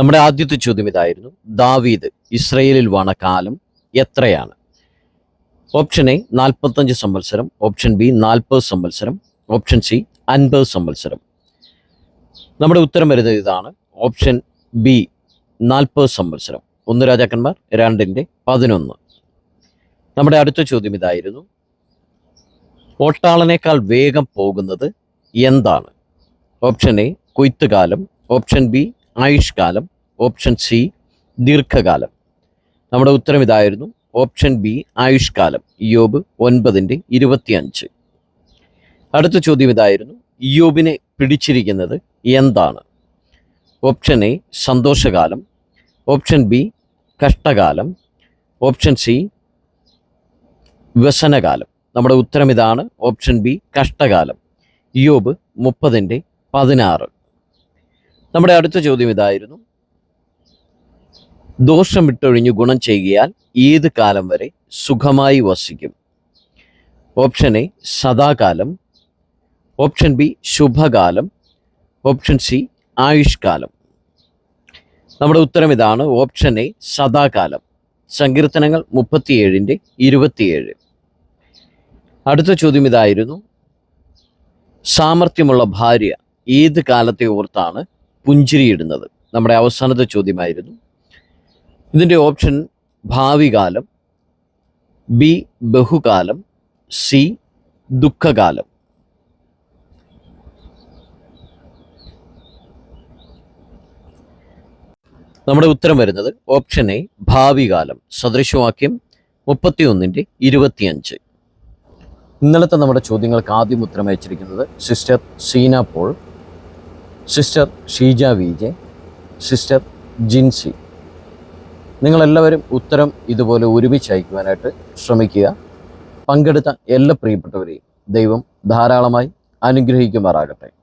നമ്മുടെ ആദ്യത്തെ ചോദ്യം ഇതായിരുന്നു. ദാവീദ് ഇസ്രയേലിൽ വാണ കാലം എത്രയാണ്? ഓപ്ഷൻ എ നാൽപ്പത്തഞ്ച് സംവത്സരം ഓപ്ഷൻ ബി നാൽപ്പത് സംവത്സരം ഓപ്ഷൻ സി അൻപത് സംവത്സരം. നമ്മുടെ ഉത്തരം വരുന്നത് ഇതാണ്. ഓപ്ഷൻ ബി നാൽപ്പത് സംവത്സരം. ഒന്ന് രാജാക്കന്മാർ രണ്ടിന്റെ പതിനൊന്ന്. നമ്മുടെ അടുത്ത ചോദ്യം ഇതായിരുന്നു. ഓട്ടാളനേക്കാൾ വേഗം പോകുന്നത് എന്താണ്? ഓപ്ഷൻ എ കൊയ്ത്തുകാലം ഓപ്ഷൻ ബി ആയുഷ്കാലം ഓപ്ഷൻ സി ദീർഘകാലം. നമ്മുടെ ഉത്തരം ഇതായിരുന്നു. ഓപ്ഷൻ ബി ആയുഷ്കാലം ഇയോബ് ഒൻപതിന്റെ ഇരുപത്തിയഞ്ച്. അടുത്ത ചോദ്യം ഇതായിരുന്നു. ഇയോബിനെ പിടിച്ചിരിക്കുന്നത് എന്താണ്? ഓപ്ഷൻ എ സന്തോഷകാലം ഓപ്ഷൻ ബി കഷ്ടകാലം ഓപ്ഷൻ സി വ്യസനകാലം. നമ്മുടെ ഉത്തരം ഇതാണ്. ഓപ്ഷൻ ബി കഷ്ടകാലം ഇയോബ് മുപ്പതിന്റെ പതിനാറ്. നമ്മുടെ അടുത്ത ചോദ്യം ഇതായിരുന്നു. ദോഷം വിട്ടൊഴിഞ്ഞു ഗുണം ചെയ്യാൻ ഏത് കാലം വരെ സുഖമായി വസിക്കും? ഓപ്ഷൻ എ സദാകാലം. ഓപ്ഷൻ ബി ശുഭകാലം. ഓപ്ഷൻ സി ആയുഷ്കാലം. നമ്മുടെ ഉത്തരം ഇതാണ്. ഓപ്ഷൻ എ സദാകാലം. സങ്കീർത്തനങ്ങൾ മുപ്പത്തിയേഴിന്റെ ഇരുപത്തിയേഴ്. അടുത്ത ചോദ്യം ഇതായിരുന്നു. സാമർഥ്യമുള്ള ഭാര്യ ഏത് കാലത്തെ ഓർത്താണ് പുഞ്ചിരിയിടുന്നത്. നമ്മുടെ അവസാനത്തെ ചോദ്യമായിരുന്നു. ഇതിന്റെ ഓപ്ഷൻ ഭാവി കാലം ബി ബഹുകാലം സി ദുഃഖകാലം. നമ്മുടെ ഉത്തരം വരുന്നത് ഓപ്ഷൻ എ ഭാവി കാലം സദൃശവാക്യം മുപ്പത്തിയൊന്നിന്റെ ഇരുപത്തിയഞ്ച്. ഇന്നലത്തെ നമ്മുടെ ചോദ്യങ്ങൾക്ക് ആദ്യം ഉത്തരം അയച്ചിരിക്കുന്നത് sister Seena Paul sister Sheeja V J sister Jincy. നിങ്ങളെല്ലാവരും ഉത്തരം ഇതുപോലെ ഒരുമിച്ച് അയക്കുവാനായിട്ട് ശ്രമിക്കുക. പങ്കെടുത്ത എല്ലാ പ്രിയപ്പെട്ടവരെയും ദൈവം ധാരാളമായി അനുഗ്രഹിക്കുമാറാകട്ടെ.